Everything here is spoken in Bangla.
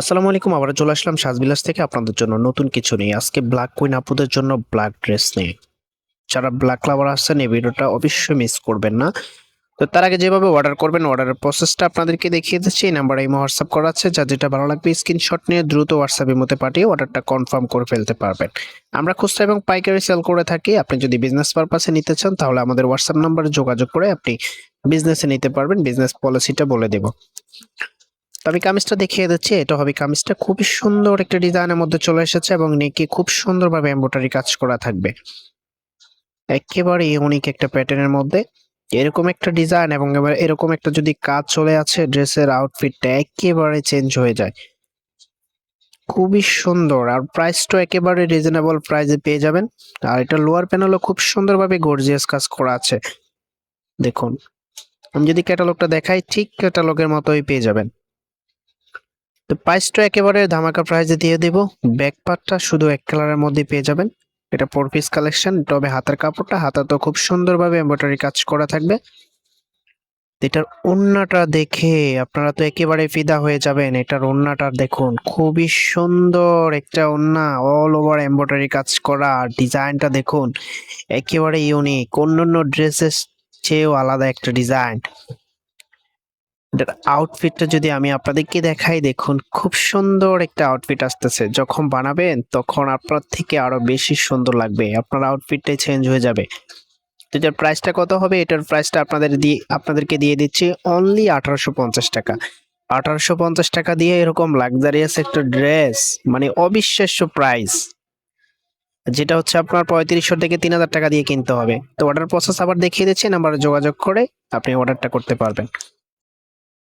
আসসালামু আলাইকুম, আবার চলে আসলাম সাজবিলাস থেকে আপনাদের জন্য নতুন কিছু নেই আজকে ব্ল্যাক কুইন আপুদের জন্য ব্ল্যাক ড্রেস নিয়ে। যারা ব্ল্যাক লাভার আসছেন, এই ভিডিওটা অবশ্যই মিস করবেন না। তো তার আগে যেভাবে অর্ডার করবেন অর্ডারের প্রসেসটা আপনাদেরকে দেখিয়ে দিচ্ছি। এই নাম্বারে ইমো হোয়াটসঅ্যাপ করা আছে। যা যেটা ভালো লাগবে স্ক্রিনশট নিয়ে দ্রুত হোয়াটসঅ্যাপের মধ্যে পাঠিয়ে অর্ডারটা কনফার্ম করে ফেলতে পারবেন। আমরা খুচরা এবং পাইকারি সেল করে থাকি। আপনি যদি বিজনেস পারপাসে নিতে চান, তাহলে আমাদের হোয়াটসঅ্যাপ নাম্বারে যোগাযোগ করে আপনি বিজনেসে নিতে পারবেন। বিজনেস পলিসিটা বলে দেব। তো আমি কামিজটা দেখিয়ে দিচ্ছি, এটা হবে কামিজটা। খুবই সুন্দর একটা ডিজাইনের মধ্যে চলে এসেছে এবং নেকি খুব সুন্দরভাবে এমব্রয়ডারি কাজ করা থাকবে। একেবারে ইউনিক একটা প্যাটার্নের মধ্যে। এরকম একটা ডিজাইন এবং এবার এরকম একটা যদি কাজ চলে আছে ড্রেসের আউটফিটটা একেবারে চেঞ্জ হয়ে যায়। খুবই সুন্দর। আর প্রাইসটা একেবারে রিজনেবল প্রাইসে পেয়ে যাবেন। আর এটা লোয়ার প্যানেলও খুব সুন্দরভাবে গর্জিয়াস কাজ করা আছে। দেখুন, আমি যদি ক্যাটালগটা দেখাই, ঠিক ক্যাটালগের মতোই পেয়ে যাবেন। তো প্রাইসটা একেবারে ধামাকা প্রাইসে দিয়ে দেব। ব্যাক পার্টটা শুধু এক কালারের মধ্যে পেয়ে যাবেন। এটা ফোর পিস কালেকশন তবে হাতের কাপড়টা, হাতা তো খুব সুন্দরভাবে এমব্রয়ডারি কাজ করা থাকবে। এটার ওড়নাটা দেখে আপনারা তো একেবারে ফিদা হয়ে যাবেন। এটার ওড়নাটা দেখুন, খুবই সুন্দর একটা ওড়না অল ওভার এমব্রয়ডারি কাজ করা। আর ডিজাইনটা দেখুন, একেবারে ইউনিক অন্যান্য ড্রেসের চেয়েও আলাদা একটা ডিজাইন এটার আউটফিটটা যদি আমি আপনাদেরকে দেখাই, দেখুন, খুব সুন্দর একটা আউটফিট আসতেছে। যখন বানাবেন, তখন আপনার থেকে আরও বেশি সুন্দর লাগবে। আপনার আউটফিটটাই চেঞ্জ হয়ে যাবে। তো এটার প্রাইসটা কত হবে? এটার প্রাইসটা আপনাদের দিয়ে, আপনাদেরকে দিয়ে দিচ্ছি অনলি আঠারোশো পঞ্চাশ টাকা। আঠারোশো পঞ্চাশ টাকা দিয়ে এরকম লাক্সারিয়াস একটা ড্রেস মানে অবিশ্বাস্য প্রাইস যেটা হচ্ছে আপনার পঁয়ত্রিশশো থেকে তিন হাজার টাকা দিয়ে কিনতে হবে। তো অর্ডার প্রসেস আবার দেখিয়ে দিচ্ছি নাম্বারে যোগাযোগ করে আপনি অর্ডারটা করতে পারবেন।